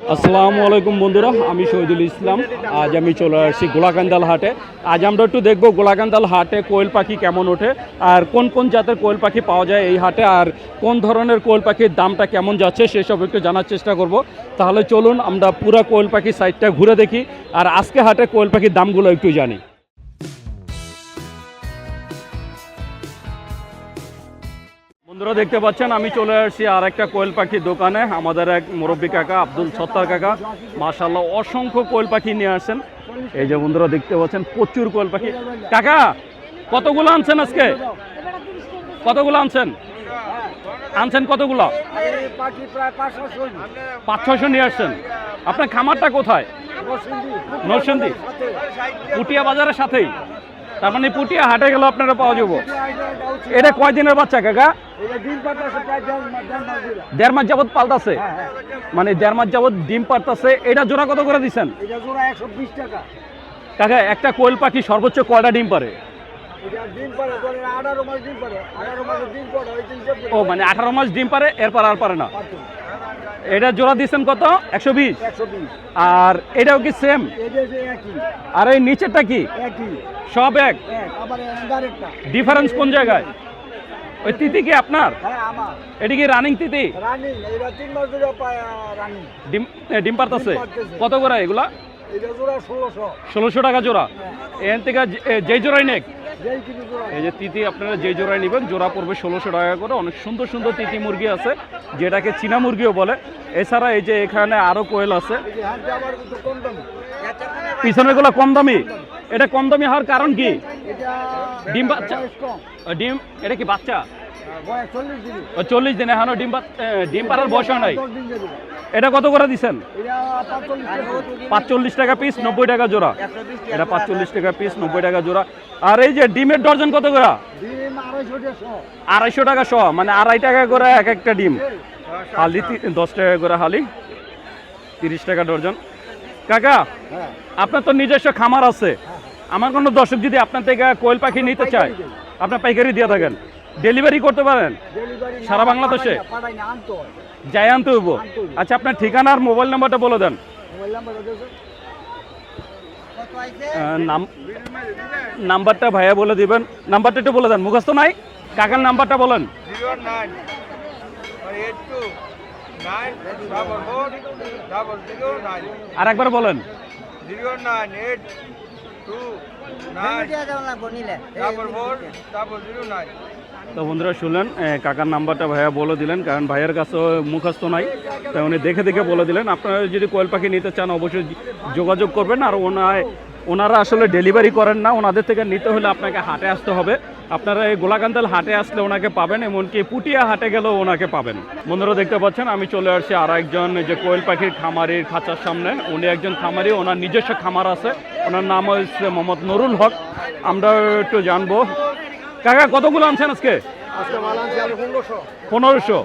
আসসালামু আলাইকুম বন্ধুরা, আমি শহীদুল ইসলাম। আজ আমি চলে আসছি গোলাকান্দাল হাটে। আজ আমরা একটু দেখব গোলাকান্দাল হাটে কোয়েল পাখি কেমন ওঠে, আর কোন কোন জাতের কোয়েল পাখি পাওয়া যায় এই হাটে, আর কোন ধরনের কোয়েল পাখির দামটা কেমন যাচ্ছে সেসব একটু জানার চেষ্টা করব। তাহলে চলুন আমরা পুরা কোয়েল পাখি সাইডটা ঘুরে দেখি, আর আজকে হাটে কোয়েল পাখির দামগুলো একটু জানি। বন্ধুরা দেখতে পাচ্ছেন, আমি চলে আসছি আর একটা কোয়েল পাখির দোকানে, আমাদের এক মুরব্বী কাকা, আব্দুল সত্তার কাকা। মাশাল্লাহ অসংখ্য কোয়েল পাখি নিয়ে আসছেন। এই যে বন্ধুরা দেখতে পাচ্ছেন, প্রচুর কোয়েল পাখি। কাকা, কতগুলো আনছেন আজকে? কতগুলো আনছেন? আনছেন কতগুলো? পাঁচ ছয়শো নিয়ে আসছেন। আপনার খামারটা কোথায়? নরসিংদী। পুটিয়া বাজারের সাথেই। তার মানে পুটিয়া হাটে গেলে আপনারা পাওয়া যাব। এটা কয় দিনের বাচ্চা, কাকা? দেড় মাস যাবত পাল্টাছে মানে দেড় মাস যাবত ডিম পারতাছে। এটা জোড়া কত করে দিচ্ছেন কাকা, একটা কোয়েল পাখি সর্বোচ্চ কয়টা ডিম পারে? ও মানে আঠারো মাস ডিম পারে, এরপর আর পারে না। এটা জোড়া দিচ্ছেন কত? একশো বিশ? আর এটাও কি সেম আর এই নিচেরটা কি? সব এক? ডিফারেন্স কোন জায়গায়? ওই তিতি কি আপনার? হ্যাঁ এটি কি রানিং তিতি? ডিম ডিম পারতাছে? কত করে এগুলা? ষোলোশো। টাকা জোড়া। এখান থেকে যেই জোড়াই নেক এই যে তিতি আপনারা যে জোড়ায় নেবেন, জোড়া পড়বে ষোলোশো টাকা করে। অনেক সুন্দর সুন্দর তিতি মুরগি আছে, যেটাকে চীনা মুরগিও বলে। এছাড়া এই যে এখানে আরও কোয়েল আছে। পিছনেরগুলো কম দামি? এটা কম দামি হওয়ার কারণ কি? ডিম বাচ্চা? ডিম, এটা কি বাচ্চা? চল্লিশ দিন। এখনও ডিম ডিম পাড়ার বয়স হয় নাই। এটা কত করে দিচ্ছেন পাঁচচল্লিশ টাকা পিস। নব্বই টাকা জোড়া। এটা পাঁচচল্লিশ টাকা পিস নব্বই টাকা জোড়া। আর এই যে ডিমের ডর্জন কত করে? আড়াইশো টাকা শ মানে আড়াই টাকা করে এক একটা ডিম। হালি দশ টাকা করে হালি। তিরিশ টাকা ডর্জন কাকা হ্যাঁ। আপনার তো নিজস্ব খামার আছে। আমার কোনো দর্শক যদি আপনার থেকে কোয়েল পাখি নিতে চায় আপনার পাইকারি দিয়ে থাকেন। ডেলিভারি করতে পারেন? সারা বাংলাদেশে? যাই আনতে হইব। আচ্ছা আপনার ঠিকানা আর মোবাইল নাম্বারটা বলে দেন। নাম্বারটা ভাইয়া বলে দিবেন। নাম্বারটা একটু বলে দেন। মুখস্থ নাই? কাকার নাম্বারটা বলেন। আর একবার বলেন। নাইন। তো বন্ধুরা শুনলেন কাকার নাম্বারটা ভাইয়া বলে দিলেন, কারণ ভাইয়ের কাছে মুখস্থ নাই। তাই উনি দেখে দেখে বলে দিলেন। আপনারা যদি কোয়েল পাখি নিতে চান, অবশ্যই যোগাযোগ করবেন। আর ওনায় ওনারা আসলে ডেলিভারি করেন না। ওনাদের থেকে নিতে হলে আপনাকে হাটে আসতে হবে। আপনারা এই গোলাকান্দাল হাটে আসলে ওনাকে পাবেন, এমনকি পুটিয়া হাটে গেলেও ওনাকে পাবেন। বন্ধুরা দেখতে পাচ্ছেন, আমি চলে আসছি আর একজন যে কোয়েল পাখির খামারির খাঁচার সামনে। উনি একজন খামারি, ওনার নিজস্ব খামার আছে। ওনার নাম হচ্ছে মোহাম্মদ নুরুল হক। আমরা একটু জানব কাকা কতগুলো আনছেন আজকে? পনেরোশো।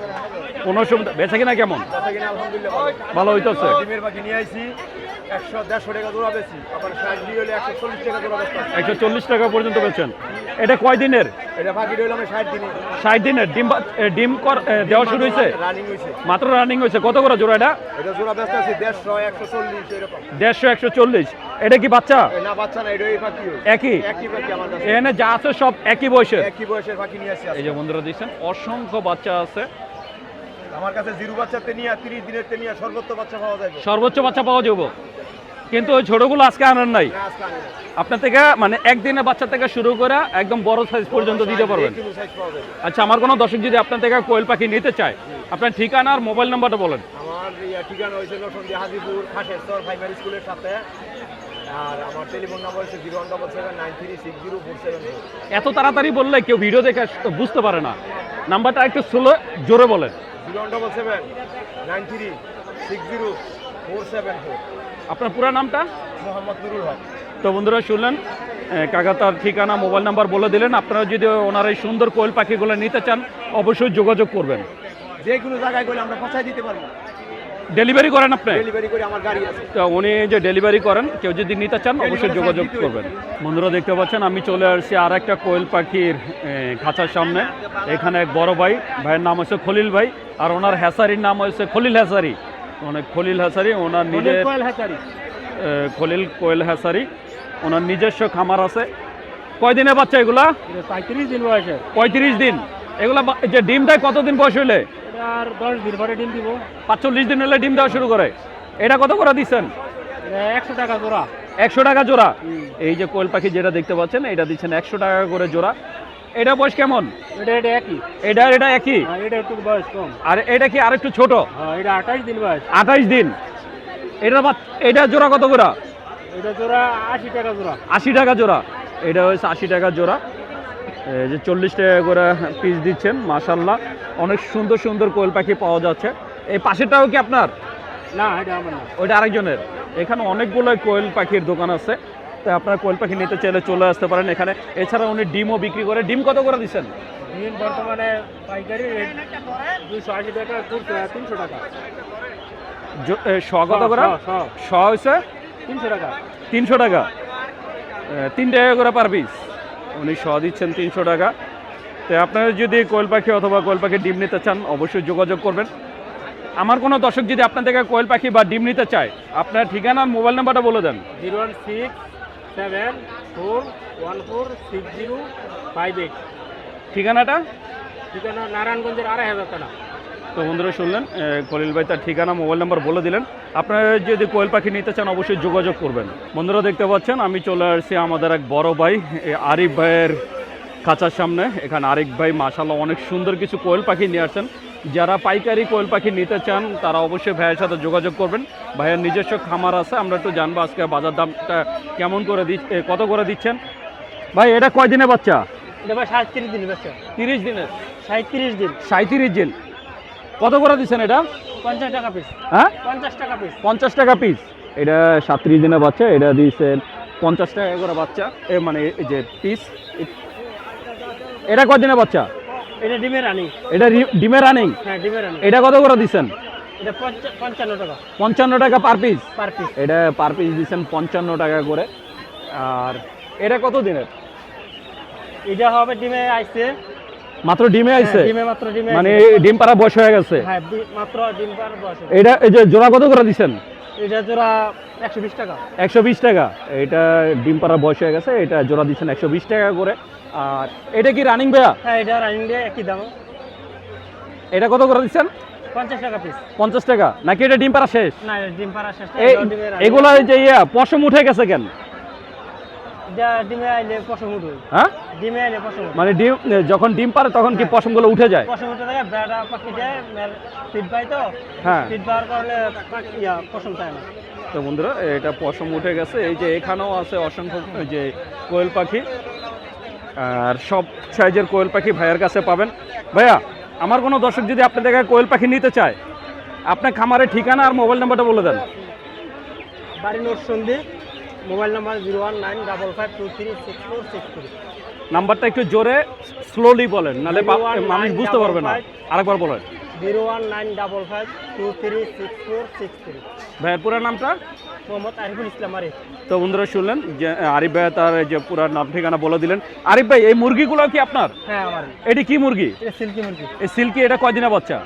পনেরোশো? বেচা কিনা কেমন। ভালো। হইতেছে। একশো দেড়শো টাকা জোড়া বেশি আবার ষাট হলে একশো চল্লিশ টাকা জোড়া বেচতাম একশো চল্লিশ টাকা পর্যন্ত বেচেন। এটা কয় দিনের? এটা ষাট দিনে ষাট দিনের। ডিম ডিম কর দেওয়া শুরু হয়েছে? রানিং হয়েছে। মাত্র রানিং হয়েছে। কত করে জোড়া এটা? এটা জোড়া ব্যস্ত আছে দেড়শো একশো চল্লিশ এরকম। দেড়শো একশো চল্লিশ। এটা কি বাচ্চা? না বাচ্চা না এটা পাখি একই? একই পাখি আমার কাছে। এখানে যা আছে সব একই বয়সের? একই বয়সের পাখি নিয়ে আসছি এই যে বন্ধুরা দিচ্ছেন অসংখ্য বাচ্চা আছে। আমার কাছে জিরো বাচ্চাতে নিয়ে তিরিশ দিনের তে নিয়ে সর্বোচ্চ বাচ্চা পাওয়া যাবে। সর্বোচ্চ বাচ্চা পাওয়া যাব। কিন্তু ওই ছোটগুলো আজকে আনার নাই। আপনার থেকে মানে একদিনে বাচ্চা থেকে শুরু করে একদম বড় সাইজ পর্যন্ত দিতে পারবেন। আচ্ছা আমার কোনো দর্শক যদি আপনার থেকে কোয়েল পাখি নিতে চায় আপনার ঠিকানা আর মোবাইল নাম্বারটা বলেন। আমার ঠিকানা হয়েছে নরসন্দী হাজিপুর খাসেশ্বর প্রাইমারি স্কুলের সাথে। আর আমার টেলিফোন নাম্বার হচ্ছে zero one double seven nine three six zero four seven এত তাড়াতাড়ি বললে কেউ ভিডিও দেখে বুঝতে পারে না। নাম্বারটা একটু স্লো জোরে বলেন। Zero one double seven nine three six zero four seven four. আপনার পুরো নামটা? মোহাম্মদ নুরুল হক। তো বন্ধুরা শুনলেন কাকা তার ঠিকানা মোবাইল নাম্বার বলে দিলেন। আপনারা যদি ওনার এই সুন্দর কোয়েল পাখিগুলো নিতে চান অবশ্যই যোগাযোগ করবেন। যে কোনো জায়গায় গেলে আমরা পৌঁছায় দিতে পারব। ডেলিভারি করেন আপনি? ডেলিভারি করে আমার গাড়ি আছে। তো উনি যে ডেলিভারি করেন কেউ যদি নিতে চান অবশ্যই যোগাযোগ করবেন। বন্ধুরা দেখতে পাচ্ছেন আমি চলে আসছি আর একটা কোয়েল পাখির খাঁচার সামনে। এখানে এক বড় ভাই ভাইয়ের নাম হচ্ছে খলিল ভাই আর ওনার হ্যাসারির নাম হচ্ছে খলিল হ্যাসারি। মানে খলিল হাসারি ওনার নিজের খলিল কোয়েল হাসারি ওনার নিজস্ব খামার আছে। কয়দিনে বাচ্চা এগুলা? পঁয়ত্রিশ দিন বয়সে পঁয়ত্রিশ দিন। এগুলা যে ডিম দেয় কতদিন বয়স হইলে? আর দশ দিন পরে ডিম দিব। পাঁচচল্লিশ দিন হলে ডিম দেওয়া শুরু করে। এটা কত করে দিচ্ছেন? একশো টাকা জোড়া। একশো টাকা জোড়া। এই যে কোয়েল পাখি যেটা দেখতে পাচ্ছেন এটা দিচ্ছেন একশো টাকা করে জোড়া। এটা বয়স কেমন? এটা এটা একই। এটা এটা একই? হ্যাঁ এটা একটু বয়স কম। আর এটা কি আরেকটু ছোট? হ্যাঁ এটা আঠাশ দিন বয়স। আঠাইশ দিন। এটা এটা জোড়া কত করে? এটা জোড়া আশি টাকা জোড়া। আশি টাকা জোড়া। এটা হচ্ছে আশি টাকা জোড়া। এই যে চল্লিশ টাকা করে পিস দিচ্ছেন মাশাল্লাহ অনেক সুন্দর সুন্দর কোয়েল পাখি পাওয়া যাচ্ছে। এই পাশেরটাও কি আপনার? না এটা আমার না। ওইটা আরেকজনের। এখানে অনেকগুলো কোয়েল পাখির দোকান আছে। আপনারা কোয়েল পাখি নিতে চাইলে চলে আসতে পারেন এখানে। এছাড়া উনি ডিমও বিক্রি করে। ডিম কত করে দিচ্ছেন? ডিম বর্তমানে পাইকারি রেট দুশো আশি টাকা কুড়ছে তিনশো টাকা। শ কত করে? শ হয়েছে তিনশো টাকা। তিনশো টাকা। তিন টাকা করে পার পিস। উনি শ দিচ্ছেন তিনশো টাকা। তো আপনারা যদি কোয়েল পাখি অথবা কোয়েল পাখির ডিম নিতে চান অবশ্যই যোগাযোগ করবেন। আমার কোনো দর্শক যদি আপনার থেকে কোয়েল পাখি বা ডিম নিতে চায় আপনার ঠিকানা মোবাইল নাম্বারটা বলে দেন। Zero one six seven four one four six zero five eight. ঠিকানাটা? ঠিকানা নারায়ণগঞ্জের আড়াই হাজার টাকা তো বন্ধুরা শুনলেন কলিল ভাই তার ঠিকানা মোবাইল নাম্বার বলে দিলেন। আপনারা যদি কোয়েল পাখি নিতে চান অবশ্যই যোগাযোগ করবেন। বন্ধুরা দেখতে পাচ্ছেন আমি চলে আসছি আমাদের এক বড় ভাই আরিফ ভাইয়ের খাঁচার সামনে। এখানে আরিফ ভাই মাশাল্লাহ অনেক সুন্দর কিছু কোয়েল পাখি নিয়ে আসছেন। যারা পাইকারি কোয়েল পাখি নিতে চান তারা অবশ্যই ভাইয়ের সাথে যোগাযোগ করবেন। ভাইয়ের নিজস্ব খামার আছে আমরা একটু জানব আজকে বাজার দামটা কেমন করে দি এ, কত করে দিচ্ছেন? ভাই এটা কয় দিনে বাচ্চা? এটা ভাই সাঁত্রিশ দিন বেশি তিরিশ দিনের? সাঁত্রিশ দিন। সাঁত্রিশ দিন। কত করে দিচ্ছেন এটা? পঞ্চাশ টাকা পিস। হ্যাঁ? পঞ্চাশ টাকা পিস। পঞ্চাশ টাকা পিস। এটা সাতত্রিশ দিনের বাচ্চা এটা দিয়েছেন পঞ্চাশ টাকা করে বাচ্চা। এ মানে এই যে পিস এটা বাচ্চা? এটা ডিমের রানি। এটা ডিমের রানিং? হ্যাঁ ডিমের রানি। এটা কত করে দিচ্ছেন? এটা পঞ্চা- পঞ্চান্ন টাকা। পঞ্চান্ন টাকা পার পিস পার পিস এটা পার পিস দিচ্ছেন পঞ্চান্ন টাকা করে। আর এটা কত দিনের? এটা হবে ডিমে আইছে। মাত্র ডিমে আইছে? হ্যাঁ, ডিমে মাত্র ডিমে মানে ডিম পাড়া বয়স হয়ে গেছে। হ্যাঁ মাত্র ডিম বসে এটা এই যে জোড়া কত করে দিচ্ছেন? এটা জোড়া একশো বিশ টাকা। একশো বিশ টাকা। এটা ডিম পাড়া বয়স হয়ে গেছে এটা জোড়া দিচ্ছেন একশো বিশ টাকা করে। আর এটা কি রানিং বেয়া হ্যাঁ এটা রানিং দিয়ে একই দাম। এটা কত করে দিচ্ছেন? পঞ্চাশ টাকা পিস পঞ্চাশ টাকা। নাকি এটা ডিম পাড়া শেষ? না ডিম পাড়া শেষ। এগুলা যে ইয়া পশম উঠে গেছে কেন? ডিমে আইলে পশম উঠবে। হ্যাঁ? ডিমে আইলে পশম মানে ডিম যখন ডিম পারে তখন কি পশমগুলো উঠে যায়? পশম উঠে থাকে বেড়া পাখি যায় ফিট তো। হ্যাঁ। ফিট পাওয়ার কারণে পশম চায় না। তো বন্ধুরা এটা পশম উঠে গেছে। এই যে এখানেও আছে অসংখ্য যে কোয়েল পাখি। আর সব সাইজের কোয়েল পাখি ভাইয়ের কাছে পাবেন। ভাইয়া আমার কোনো দর্শক যদি আপনার থেকে কোয়েল পাখি নিতে চায় আপনার খামারের ঠিকানা আর মোবাইল নাম্বারটা বলে দেন। বাড়ি নোট সন্ধি mobile number zero one nine double five two three six four six three. নাম্বারটা একটু জোরে স্লোলি বলেন নাহলে মানুষ বুঝতে পারবে না। আরেকবার বলেন। Zero one nine double five two three six four six three. ভাইয়ের পুরো নামটা? মোহাম্মদ আরিফুল ইসলাম আরিফ। তো বন্ধুরা শুনলেন যে আরিফ ভাই তার যে পুরো নাম ঠিকানা বলে দিলেন। আরিফ ভাই এই মুরগিগুলো কি আপনার? হ্যাঁ আমার। এটি কি মুরগি? সিল্কি মুরগি। এই সিল্কি এটা কয়দিনের বাচ্চা?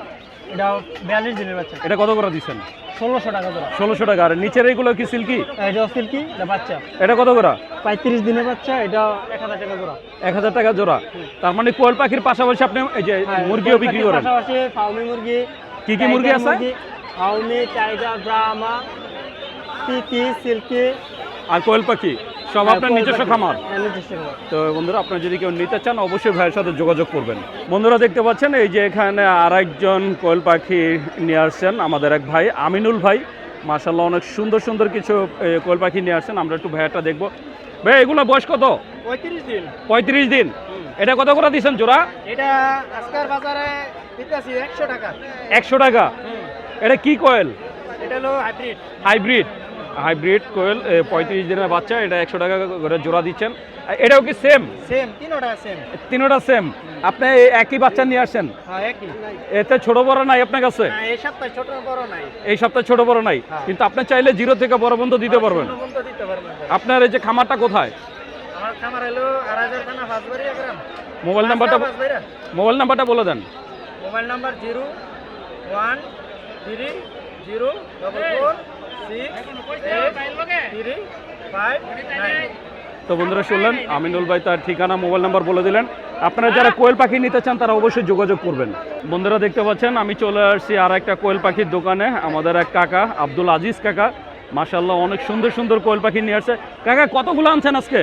এটা বিয়াল্লিশ দিনের বাচ্চা। এটা কত করে দিচ্ছেন? ষোলোশো টাকা জোড়া ষোলোশো টাকা। আর নিচের এইগুলো কি সিল্কি এটাও সিল্কি এটা বাচ্চা। এটা কত করে? পঁয়ত্রিশ দিনের বাচ্চা এটা এক হাজার টাকা জোড়া। এক হাজার টাকা জোড়া। তার মানে কোয়েল পাখির পাশাপাশি আপনি এই যে হ্যাঁ, মুরগিও বিক্রি করেন। পাশাপাশি ফাউমি মুরগি কি কি মুরগি আছে? ফাউমি টাইগার ব্রাহ্মা পিকি সিল্কি। আর কোয়েল পাখি? সব আপনার নিজস্ব খামার। হ্যাঁ, নিজস্ব খামার। তো বন্ধুরা আপনারা যদি কেউ নিতে চান অবশ্যই ভাইয়ের সাথে যোগাযোগ করবেন। বন্ধুরা দেখতে পাচ্ছেন এই যে এখানে আরেকজন কোয়েল পাখি নিয়ে আসছেন আমাদের এক ভাই আমিনুল ভাই। মার্শাল্লাহ অনেক সুন্দর সুন্দর কিছু কোয়েল পাখি নিয়ে আসছেন আমরা একটু ভাইয়াটা দেখব। ভাই এগুলো বয়স কত? পঁয়ত্রিশ দিন। পঁয়ত্রিশ দিন। এটা কত করে দিচ্ছেন জোড়া? এটা আজকের বাজারে দিতেছি একশো টাকা। একশো টাকা। এটা কি কোয়েল? এটা হলো হাইব্রিড। হাইব্রিড। হাইব্রিড কোয়েল পঁয়ত্রিশ দিনের বাচ্চা এটা একশো টাকা করে জোড়া দিচ্ছেন। এটাও কি সেম সেম তিনোটা সেম তিনোটা সেম আপনি একই বাচ্চা নিয়ে আসছেন? হ্যাঁ এতে ছোট বড় নাই আপনার কাছে? এই সপ্তাহে ছোট বড় নাই। এই সপ্তাহে ছোট বড় নাই। হ্যাঁ। কিন্তু আপনি চাইলে জিরো থেকে বড় বন্ধ দিতে পারবেন। পর্যন্ত দিতে পারবেন আপনার এই যে খামারটা কোথায়? আমার খামার হলো মোবাইল নাম্বারটা মোবাইল নাম্বারটা বলে দেন। Mobile number zero one three zero double four তো বন্ধুরা শুনলেন আমিনুল ভাই তার ঠিকানা মোবাইল নাম্বার বলে দিলেন। আপনারা যারা কোয়েল পাখি নিতে চান তারা অবশ্যই যোগাযোগ করবেন। বন্ধুরা দেখতে পাচ্ছেন আমি চলে আসছি আর একটা কোয়েল পাখির দোকানে আমাদের এক কাকা আব্দুল আজিজ কাকা। মাশাল্লাহ অনেক সুন্দর সুন্দর কোয়েল পাখি নিয়ে আসছে। কাকা কতগুলো আনছেন আজকে?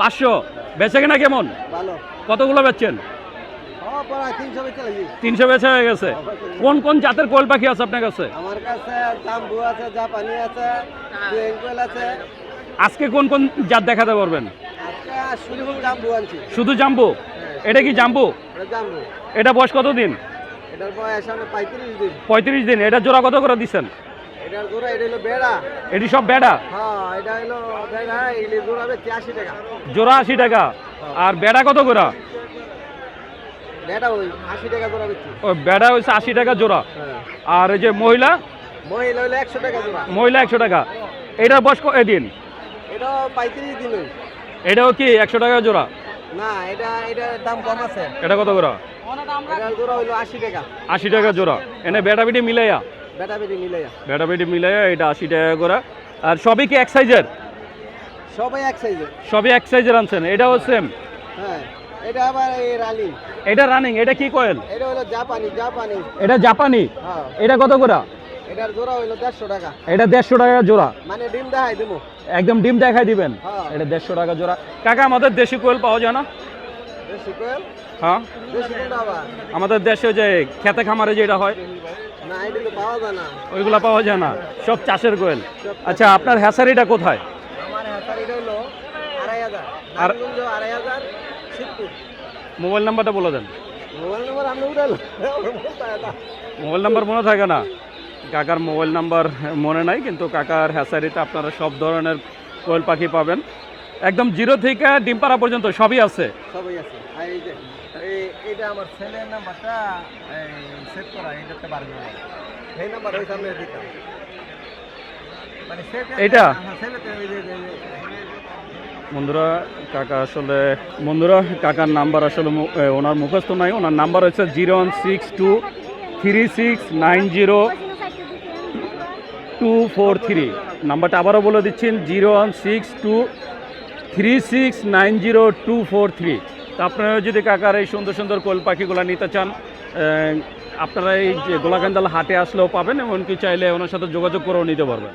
পাঁচশো। বেচে কিনা কেমন? ভালো। কতগুলো বেচছেন? তিনশো বেচে বেচা হয়ে গেছে। কোন কোন জাতের কোয়েল পাখি আছে আপনার কাছে? আমার কাছে জাম্বু আছে জাপানি আছে বেঙ্গল আছে। আজকে কোন কোন জাত দেখাতে পারবেন? শুধু জাম্বু জাম্বু? এটা কি জাম্বু? এটা বয়স কত দিন? পঁয়ত্রিশ দিন। এটা জোড়া কত করে দিচ্ছেন? এটা সব বেড়া? হ্যাঁ জোড়া আশি টাকা। আর বেড়া কত করে? বেড়া ওই আশি টাকা জোড়া হ্যাঁ। আর এই যে মহিলা? মহিলা হলো একশো টাকা জোড়া। মহিলা একশো টাকা। এটার বয়স এদিন। এটাও কি একশো টাকা জোড়া? না এটা এটার দাম কম আছে। এটা কত করে এটার গোড়া আশি টাকা। আশি টাকা জোড়া। এনে বেটা বেটি মিলাইয়া? বেটা বেটি মিলাইয়া। বেটা বেটি মিলাইয়া এটা আশি টাকা করে আর সবই কি এক সাইজের সবাই এক সাইজের সবই এক সাইজের আনছেন। এটাও সেম হ্যাঁ। এটা আবার এই রালি এটা রানিং এটা কি কয়েল এটা হলো জাপানি জাপানি এটা জাপানি হ্যাঁ। এটা কত করে? এটার জোড়া হইল দেড়শো টাকা। এটা দেড়শো টাকা জোড়া। মানে ডিম দেখাই দেবো একদম ডিম দেখাই দিবেন? হ্যাঁ। এটা দেড়শো টাকা জোড়া। কাকা আমাদের দেশি কোয়েল পাওয়া যায় না? দেশি কোয়েল হ্যাঁ। দেশি কোনটা আবার? আমাদের দেশে যে খেতে খামারে যেটা হয় না তো পাওয়া যায় না। ওইগুলা পাওয়া যায় না। সব চাষের কোয়েল আচ্ছা আপনার হ্যাসারিটা কোথায়? আমার এটা হলো আড়াই হাজার। আর আড়াই হাজার। মোবাইল নাম্বারটা বলে দেন। মোবাইল নম্বর উঠালো মোবাইল নাম্বার মনে থাকে না? কাকার মোবাইল নাম্বার মনে নাই কিন্তু কাকার হ্যাসারিতে আপনারা সব ধরনের কোয়েল পাখি পাবেন। একদম জিরো থেকে ডিম পাড়া পর্যন্ত সবই আছে। সবাই আছে। আর এই যে এই এটা আমার ছেলের নাম্বারটা সেভ করা এটাতে পারবে এই নাম্বার ওই সামনে দিতাম। মানে সেভ এইটা? হ্যাঁ ছেলেতে বন্ধুরা, কাকা আসলে, বন্ধুরা, কাকার নাম্বার আসলে ওনার মুখস্থ নাই। ওনার নাম্বার হচ্ছে zero one six two three six nine zero two four three. নাম্বারটা আবারও বলে দিচ্ছেন, zero one six two three six nine zero two four three. তা আপনারা যদি কাকার এই সুন্দর সুন্দর কোল পাখিগুলো নিতে চান আপনারা এই যে গোলাকান্দাল হাটে আসলেও পাবেন, এমনকি চাইলে ওনার সাথে যোগাযোগ করেও নিতে পারবেন।